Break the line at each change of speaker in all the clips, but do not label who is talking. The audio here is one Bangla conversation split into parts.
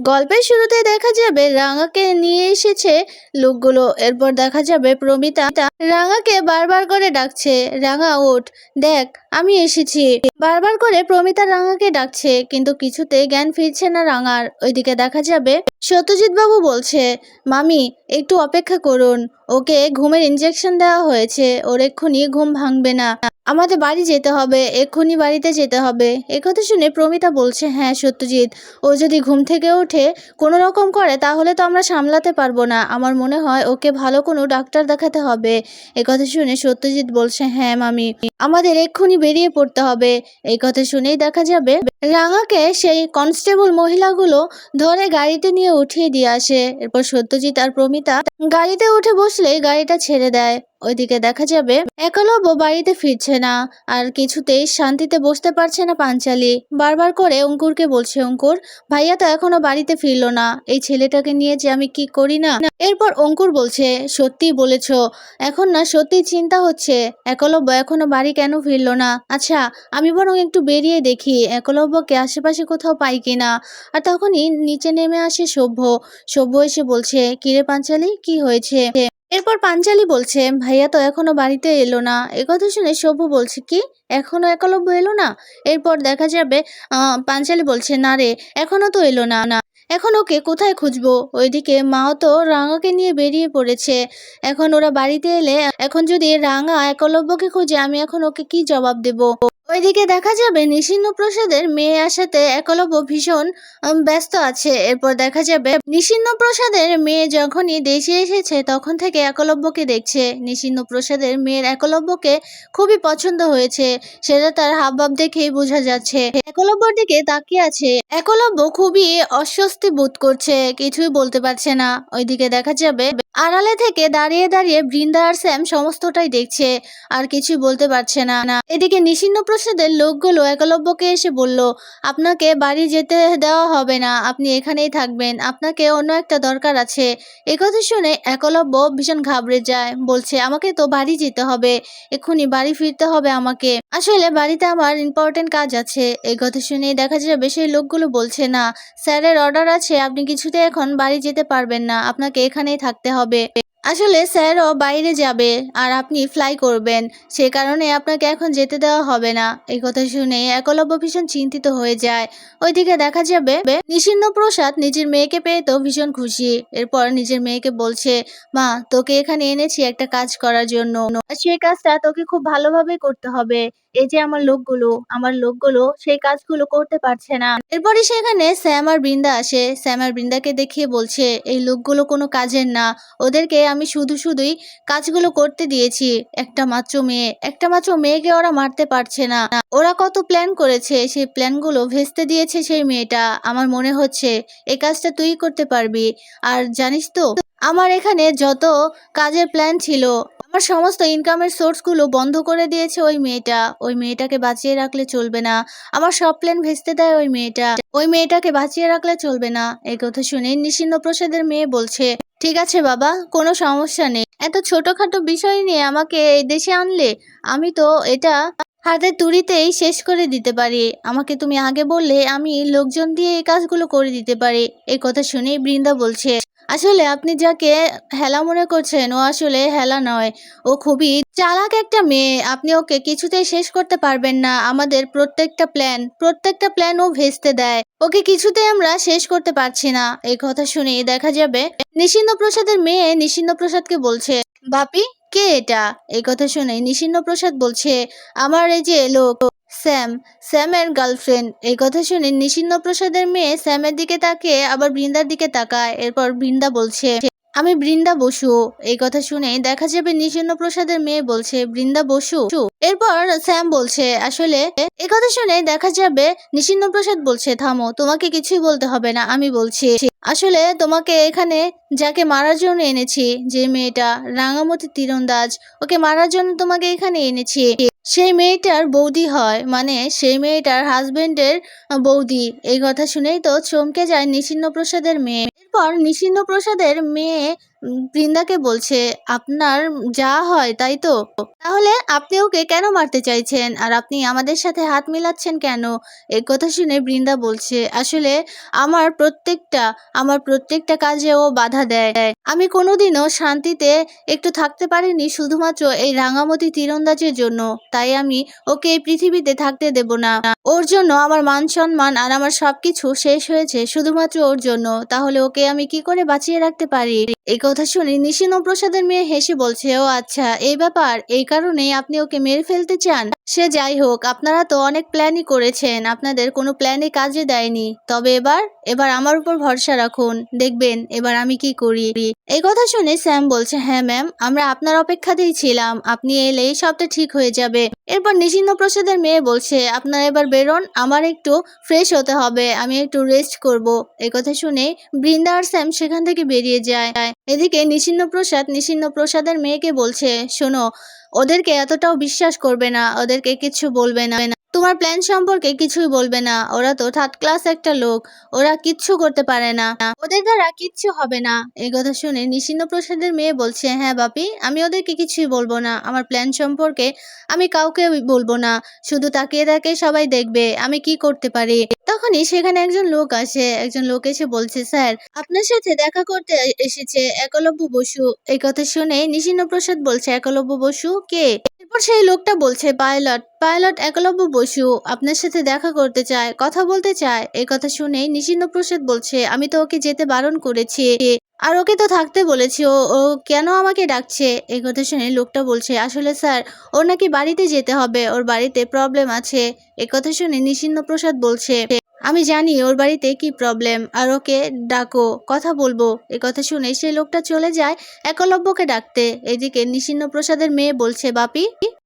গল্পের শুরুতে দেখা যাবে রাঙাকে নিয়ে এসেছে লোকগুলো। এরপর দেখা যাবে প্রমিতা রাঙাকে বারবার করে ডাকছে, রাঙা, ওঠ, দেখ, আমি এসেছি। বারবার করে প্রমিতা রাঙাকে ডাকছে, কিন্তু কিছুতে জ্ঞান ফিরছে না রাঙার। ওইদিকে দেখা যাবে সত্যজিৎ বাবু বলছে, মামি, একটু অপেক্ষা করুন, ওকে ঘুমের ইঞ্জেকশন দেওয়া হয়েছে, ওর এক্ষুনি ঘুম ভাঙবে না। আমাদের বাড়ি যেতে হবে, এক্ষুনি বাড়িতে যেতে হবে। একথা শুনে প্রমিতা বলছে হ্যাঁ সত্যজিৎ, ও যদি ঘুম থেকে ওঠে, কোনো রকম করে, তাহলে তো আমরা সামলাতে পারব না। আমার মনে হয় ওকে ভালো কোনো ডাক্তার দেখাতে হবে। এ কথা শুনে সত্যজিৎ বলছে হ্যাঁ মামি। আমাদের এক্ষুনি বেরিয়ে পড়তে হবে। এই কথা শুনেই দেখা যাবে রাঙাকে সেই কনস্টেবল মহিলাগুলো ধরে গাড়িতে নিয়ে উঠিয়ে দিয়ে আসে। এরপর সত্যজিৎ আর প্রমিতা গাড়িতে উঠে বসলে গাড়িটা ছেড়ে দেয়। ওইদিকে দেখা যাবে একলব্য বাড়িতে ফিরছে না আর কিছুতেই শান্তিতে বসতে পারছে না পাঞ্চালি। বারবার করে অঙ্কুরকে বলছে, অঙ্কুর, ভাইয়া তো এখনও বাড়িতে ফিরলো না। এই ছেলেটাকে নিয়ে যে আমি কি করি না? এরপর অঙ্কুর বলছে সত্যি বলেছ। এখন না সত্যি চিন্তা হচ্ছে। একলব্য এখনও বাড়ি কেন ফিরলো না? আচ্ছা আমি বরং একটু বেরিয়ে দেখি একলব্যকে আশেপাশে কোথাও পাই কিনা। আর তখনই নিচে নেমে আসে সভ্য। সভ্য এসে বলছে কিরে পাঞ্চালি কি হয়েছে? এরপর পাঞ্চালি বলছে ভাইয়া তো এখনও বাড়িতে এলো না। একথা শুনে সভ্য বলছে কি? এখনও একলব্য এলো না? এরপর দেখা যাবে আহ, পাঞ্চালি বলছে না রে এখনও তো এলো না না। এখন ওকে কোথায় খুঁজবো? ওইদিকে মাও তো রাঙাকে নিয়ে বেরিয়ে পড়েছে। এখন ওরা বাড়িতে এলে এখন যদি রাঙা একলব্যকে খুঁজে, আমি এখন ওকে কি জবাব দেব? ওইদিকে দেখা যাবে নিশিন্ন প্রসাদের মেয়ে আসাতে একলব্য ভীষণ ব্যস্ত আছে। এরপর দেখা যাবে নিশিন্ন প্রসাদের মেয়ে যখনই দেশে এসেছে, তখন থেকে একলব্যকে দেখছে। নিশিন্ন প্রসাদের মেয়ের একলব্যকে খুবই পছন্দ হয়েছে। সেটা তার হাবভাব দেখেই বোঝা যাচ্ছে। একলব্যর দিকে তাকিয়ে আছে একলব্য খুবই অস্বস্তি বোধ করছে, কিছুই বলতে পারছে না। ওইদিকে দেখা যাবে আড়ালে থেকে দাঁড়িয়ে দাঁড়িয়ে বৃন্দা আর স্যাম সমস্তটাই দেখছে, আর কিছুই বলতে পারছে না। না এদিকে নিশিন্ন প্রসাদের লোকগুলো একলব্যকে এসে বলল, আপনাকে বাড়ি যেতে দেওয়া হবে না, আপনি এখানেই থাকবেন। আপনাকে অন্য একটা দরকার আছে। কথা শুনে একলব্য ভীষণ ঘাবড়ে যায়, বলছে, আমাকে তো বাড়ি যেতে হবে, এক্ষুনি বাড়ি ফিরতে হবে আমাকে। আসলে বাড়িতে আমার ইম্পর্টেন্ট কাজ আছে। এই কথা শুনে দেখা যাবে সেই লোকগুলো বলছে না। স্যারের অর্ডার আছে, আপনি কিছুতে এখন বাড়ি যেতে পারবেন না। আপনাকে এখানেই থাকতে হবে। আসলে স্যারও বাইরে যাবে আর আপনি ফ্লাই করবেন। সে কারণে আপনাকে এখন যেতে দেওয়া হবে না। এই কথা শুনে একলব্য ভীষণ চিন্তিত হয়ে যায়। ওইদিকে দেখা যাবে নিশিন্ন প্রসাদ নিজের মেয়েকে পেয়ে তো ভীষণ খুশি। এরপর নিজের মেয়েকে বলছে, মা, তোকে এখানে এনেছি একটা কাজ করার জন্য। সেই কাজটা তোকে খুব ভালোভাবে করতে হবে। এই যে আমার লোকগুলো আমার লোকগুলো সেই কাজগুলো করতে পারছে না। এরপরে সেখানে স্যাম আর বৃন্দা আসে। স্যাম আর বৃন্দাকে দেখিয়ে বলছে, এই লোকগুলো কোনো কাজের না। ওদেরকে আমি শুধু শুধুই কাজগুলো করতে দিয়েছি। একটা মাত্র মেয়ে, একটা মাত্র মেয়েকে ওরা মারতে পারছে না। ওরা কত প্ল্যান করেছে, সেই প্ল্যানগুলো ভেস্তে দিয়েছে সেই মেয়েটা। আমার মনে হচ্ছে এই কাজটা তুই করতে পারবি। আর জানিস তো, আমার এখানে যত কাজের প্ল্যান ছিল, আমার সমস্ত ইনকামের সোর্সগুলো বন্ধ করে দিয়েছে ওই মেয়েটা। ওই মেয়েটাকে বাঁচিয়ে রাখলে চলবে না। আমার সব প্ল্যান ভেস্তে দেয় ওই মেয়েটা। ওই মেয়েটাকে বাঁচিয়ে রাখলে চলবে না। এই কথা শুনে নিশিন্ন প্রসাদের মেয়ে বলছে ঠিক আছে বাবা, কোনো সমস্যা নেই। এত ছোটখাটো বিষয় নিয়ে আমাকে এই দেশে আনলে, আমি তো এটা হাতের তুড়িতেই শেষ করে দিতে পারি। আমাকে তুমি আগে বললে আমি লোকজন দিয়ে এই কাজগুলো করে দিতে পারি। এই কথা শুনেই বৃন্দা বলছে। আসলে আপনি যাকে হেলা মনে করছেন, ও আসলে হেলা নয়। ও খুবই চালাক একটা মেয়ে। আপনি ওকে কিছুতেই শেষ করতে পারবেন না। আমাদের প্রত্যেকটা প্ল্যান প্রত্যেকটা প্ল্যান ও ভেস্তে দেয়। ওকে কিছুতেই আমরা শেষ করতে পারছি না। এই কথা শুনে দেখা যাবে নিশিন্ন প্রসাদের মেয়ে নিশিন্ন প্রসাদকে বলছে, বাপি, কে এটা? এই কথা শুনে নিশিন্ন প্রসাদ বলছে, আমার এই যে লোক স্যাম, স্যামের গার্লফ্রেন্ড। এই কথা শুনে নিশিন্ন প্রসাদের মেয়ে স্যামের দিকে তাকিয়ে আবার বৃন্দার দিকে তাকায়। এরপর বৃন্দা বলছে আমি বৃন্দা বসু। এই কথা শুনে দেখা যাবে প্রসাদের মেয়ে বলছে, বৃন্দা বসু। এরপর স্যাম বলছে, আসলে এই কথা শুনে দেখা যাবে প্রসাদ বলছে, থামো, তোমাকে কিছুই বলতে হবে না, আমি বলছি। আসলে তোমাকে এখানে যাকে মারার জন্য এনেছি, যে মেয়েটা রাঙামতি তীরন্দাজ, ওকে মারার জন্য তোমাকে এখানে এনেছি। সেই মেয়েটার বৌদি হয় মানে সেই মেয়েটার হাজবেন্ডের বৌদি। এই কথা শুনেই তো চমকে যায় নিশিন্ন প্রসাদের মেয়ে। এরপর নিশিন্দ প্রসাদের মেয়ে বৃন্দাকে বলছে, আপনার যা হয় তাই তো? তাহলে আপনি ওকে কেন মারতে চাইছেন? আর আপনি আমাদের সাথে হাত মিলাচ্ছেন কেন? এই কথা শুনে বৃন্দা বলছে, আসলে আমার প্রত্যেকটা আমার প্রত্যেকটা কাজে ও বাধা দেয়। আমি কোনোদিনও শান্তিতে একটু থাকতে পারিনি শুধুমাত্র এই রাঙামতি তীরন্দাজের জন্য। তাই আমি ওকে এই পৃথিবীতে থাকতে দেব না। ওর জন্য আমার মান সম্মান আর আমার সবকিছু শেষ হয়েছে শুধুমাত্র ওর জন্য। তাহলে ওকে আমি কি করে বাঁচিয়ে রাখতে পারি? এই কথা শুনে নিশিন প্রসাদের মেয়ে হেসে বলছে, ও আচ্ছা এই ব্যাপার, এই কারণেই আপনি ওকে মেরে ফেলতে চান। সে যাই হোক, আপনারা তো অনেক প্ল্যানই করেছেন, আপনাদের কোনো প্ল্যানই কাজে দেয়নি। তবে এবার এবার আমার উপর ভরসা রাখুন। দেখবেন, এবার আমি কি করি? এই কথা শুনে স্যাম বলছে হ্যাঁ ম্যাম, আমরা আপনার অপেক্ষাতেই ছিলাম। আপনি এলেই সবটা ঠিক হয়ে যাবে। এরপর নিশিন্ন প্রসাদের মেয়ে বলছে, আপনার এবার বেরোন, আমার একটু ফ্রেশ হতে হবে, আমি একটু রেস্ট করব। এই কথা শুনে বৃন্দা আর স্যাম সেখান থেকে বেরিয়ে যায়। এদিকে নিশিন্ন প্রসাদ নিশিন্ন প্রসাদের মেয়েকে বলছে, শোনো, ওদেরকে এতটাও বিশ্বাস করবে না, ওদেরকে কিছু বলবে না। তোমার প্ল্যান সম্পর্কে কিছুই বলবে না। ওরা তো থার্ড ক্লাস একটা লোক। ওরা কিচ্ছু করতে পারে না। ওদের দ্বারা কিচ্ছু হবে না। এই কথা শুনে নিশিন্ন প্রসাদের মেয়ে বলছে হ্যাঁ বাপি, আমি ওদেরকে কিছুই বলব না। আমার প্ল্যান সম্পর্কে আমি কাউকে বলব না। শুধু তাকিয়ে তাকিয়ে সবাই দেখবে আমি কি করতে পারি। তখনই সেখানে একজন লোক আসে। একজন লোক এসে বলছে, স্যার, আপনার সাথে দেখা করতে এসেছে একলব্য বসু। এই কথা শুনে নিশিন্ন প্রসাদ বলছে, একলব্য বসু? কে? এরপর সেই লোকটা বলছে, পাইলট পাইলট একলব্য বসু, আপনার সাথে দেখা করতে চায়, কথা বলতে চায়। এই কথা শুনে নিশিন্ন প্রসাদ বলছে, আমি তো ওকে যেতে বারণ করেছি আর ওকে তো থাকতে বলেছি। ও ও কেন আমাকে ডাকছে? এই কথা শুনে লোকটা বলছে, আসলে স্যার, ওর নাকি বাড়িতে যেতে হবে, ওর বাড়িতে প্রবলেম আছে। এ কথা শুনে নিশিন্ন প্রসাদ বলছে আমি জানি ওর বাড়িতে কি প্রবলেম আর ওকে ডাকো, কথা বলব। এ কথা শুনে সেই লোকটা চলে যায় একলব্যকে ডাকতে। এদিকে নিশিন্ন প্রসাদের মেয়ে বলছে, বাপি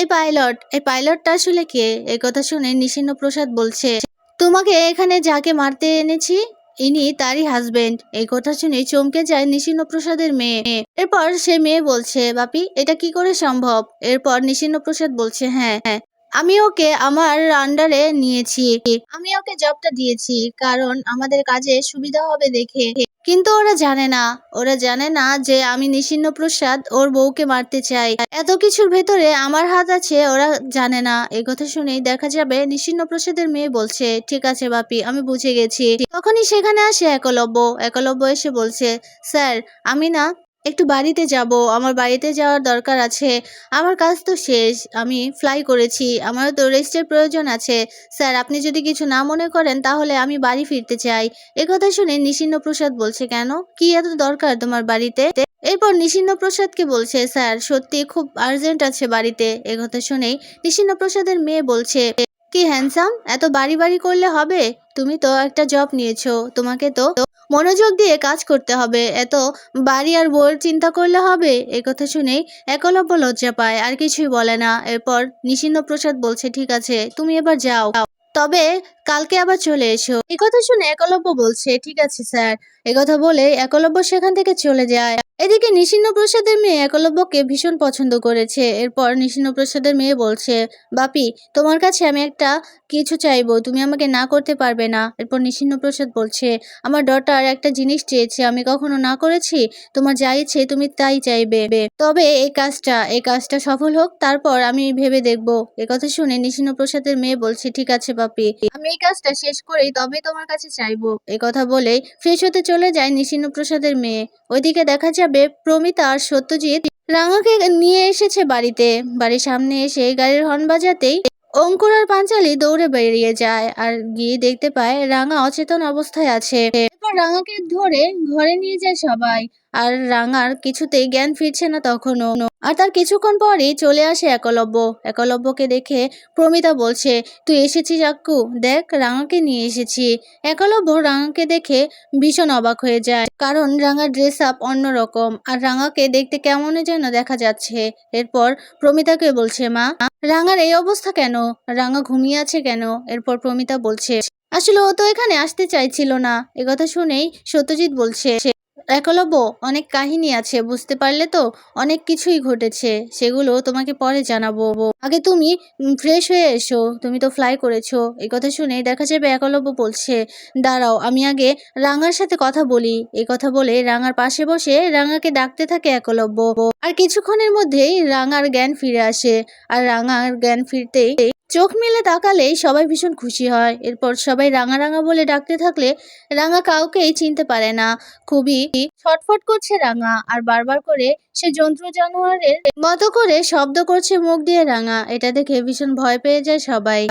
এই পাইলট এই পাইলটটা আসলে কে? এই কথা শুনে নিশিন্ন প্রসাদ বলছে, তোমাকে এখানে যাকে মারতে এনেছি, ইনি তারই হাজবেন্ড এই কথা শুনে চমকে যায় নিশিন্ন প্রসাদের মেয়ে। এরপর সে মেয়ে বলছে, বাপি, এটা কি করে সম্ভব? এরপর নিশিন্ন প্রসাদ বলছে হ্যাঁ হ্যাঁ আমি ওকে আমার আন্ডারে নিয়েছি। আমি ওকে জবটা দিয়েছি, কারণ আমাদের কাজে সুবিধা হবে দেখে। কিন্তু ওরা জানে না, ওরা জানে না যে আমি নিশিন্ন প্রসাদ ওর বউকে মারতে চাই। এত কিছুর ভেতরে আমার হাত আছে, ওরা জানে না। এই কথা শুনেই দেখা যাবে নিশিন্ন প্রসাদের মেয়ে বলছে, ঠিক আছে বাপি, আমি বুঝে গেছি। তখনই সেখানে আসে একলব্য। একলব্য এসে বলছে, স্যার, আমি না একটু বাড়িতে যাব, আমার বাড়িতে যাওয়ার দরকার আছে, আমার কাজ তো শেষ, আমি ফ্লাই করেছি, আমারও তো রেস্টের প্রয়োজন আছে। স্যার, আপনি যদি কিছু না মনে করেন, তাহলে আমি বাড়ি ফিরতে চাই। একথা শুনে নিশিন্ন প্রসাদ বলছে, কেন? কি এত দরকার তোমার বাড়িতে? এরপর নিশিন্ন প্রসাদকে বলছে, স্যার, সত্যি খুব আর্জেন্ট আছে বাড়িতে। একথা শুনেই নিশিন্ন প্রসাদের মেয়ে বলছে কি হ্যান্ডসাম এত বাড়ি বাড়ি করলে হবে? তুমি তো একটা জব নিয়েছো, তোমাকে তো মনোযোগ দিয়ে কাজ করতে হবে। এত বাড়ি আর বউয়ের চিন্তা করলে হবে? এ কথা শুনেই একলব্য লজ্জা পায়, আর কিছুই বলে না। এরপর নিশিন্ন প্রসাদ বলছে, ঠিক আছে, তুমি এবার যাও। তবে কালকে আবার চলে এসো। এই কথা শুনে একলব্য বলছে, ঠিক আছে, স্যার। একথা বলে একলব্য সেখান থেকে চলে যায়। এদিকে নিশিন্ন প্রসাদের মেয়ে একলব্যকে ভীষণ পছন্দ করেছে। এরপর নিশিন্ন প্রসাদের মেয়ে বলছে, বাপি, তোমার কাছে আমি একটা কিছু চাইব, তুমি আমাকে না করতে পারবে না। এরপর নিশিন্ন প্রসাদ বলছে, আমার ডটার একটা জিনিস চেয়েছে, আমি কখনো না করেছি। তোমার যা ইচ্ছে, তুমি তাই চাইবে। তবে এই কাজটা এই কাজটা সফল হোক, তারপর আমি ভেবে দেখব। কথা শুনে নিশিন্ন প্রসাদের মেয়ে বলছে, ঠিক আছে বাপি, আমি এই কাজটা শেষ করেই তবে তোমার কাছে চাইব। কথা বলে ফ্রেশ হতে চলে যায় নিশিন্ন প্রসাদের মেয়ে। ওইদিকে দেখা যাবে প্রমিতা আর সত্যজিৎ রাঙাকে নিয়ে এসেছে বাড়িতে। বাড়ির সামনে এসে গাড়ির হর্ন বাজাতেই অঙ্কুর আর পাঞ্চালি দৌড়ে বেরিয়ে যায় আর গিয়ে দেখতে পায় রাঙা অচেতন অবস্থায় আছে। রাঙাকে ধরে ঘরে নিয়ে যায় সবাই। আর রাঙার কিছুতেই জ্ঞান ফিরছে না তখনও। আর তার কিছুক্ষণ পরেই চলে আসে একলব্য। একলব্যকে দেখে প্রমিতা বলছে, তুই এসেছিস আক্কু? দেখ, রাঙাকে নিয়ে এসেছি। একলব্য রাঙাকে দেখে ভীষণ অবাক হয়ে যায়, কারণ রাঙার ড্রেস আপ অন্যরকম। আর রাঙাকে দেখতে কেমন যেন দেখা যাচ্ছে। এরপর প্রমিতাকে বলছে, মা, রাঙার এই অবস্থা কেন? রাঙা ঘুমিয়ে আছে কেন? এরপর প্রমিতা বলছে, আসলে ও তো এখানে আসতে চাইছিল না। কথা শুনেই সত্যজিৎ বলছে একলব্য অনেক কাহিনী আছে, বুঝতে পারলে তো অনেক কিছুই ঘটেছে, সেগুলো তোমাকে পরে জানাব। আগে তুমি ফ্রেশ হয়ে এসো, তুমি তো ফ্লাই করেছ, এই কথা শুনে দেখা যাবে একলব্য বলছে, দাঁড়াও, আমি আগে রাঙার সাথে কথা বলি। এই কথা বলে রাঙার পাশে বসে রাঙাকে ডাকতে থাকে একলব্য। আর কিছুক্ষণের মধ্যেই রাঙার জ্ঞান ফিরে আসে, আর রাঙার জ্ঞান ফিরতেই চোখ মেলে তাকালেই সবাই ভীষণ খুশি হয়। এরপর সবাই রাঙা রাঙা বলে ডাকতে থাকলে রাঙা কাউকেই চিনতে পারে না। খুবই ছটফট করছে রাঙা আর বারবার করে সে যন্ত্র জানোয়ারের মতো করে শব্দ করছে মুখ দিয়ে রাঙা। এটা দেখে ভীষণ ভয় পেয়ে যায় সবাই।